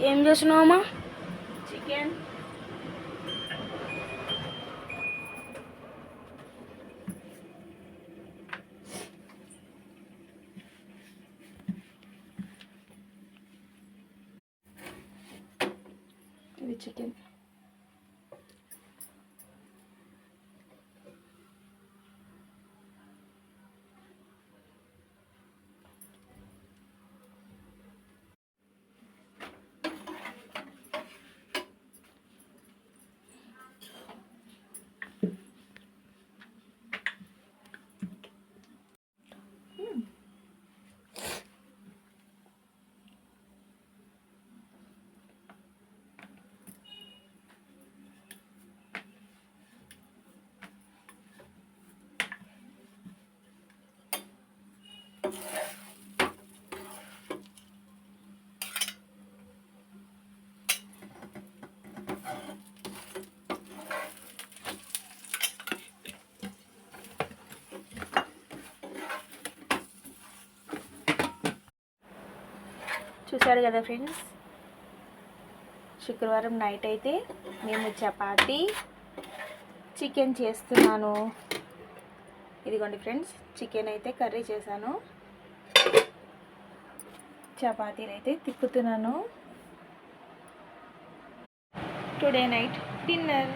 ఏం చేస్తున్నావమ్మా చికెన్ ఇది చికెన్ చూశారు కదా ఫ్రెండ్స్? శుక్రవారం నైట్ అయితే మేము చపాతీ చికెన్ చేస్తున్నాను. ఇదిగోండి ఫ్రెండ్స్ చికెన్ అయితే కర్రీ చేశాను. చపాతీలు అయితే తిప్పుతున్నాను. Today night dinner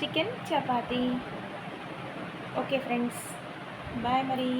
chicken chapati. Okay friends bye మరి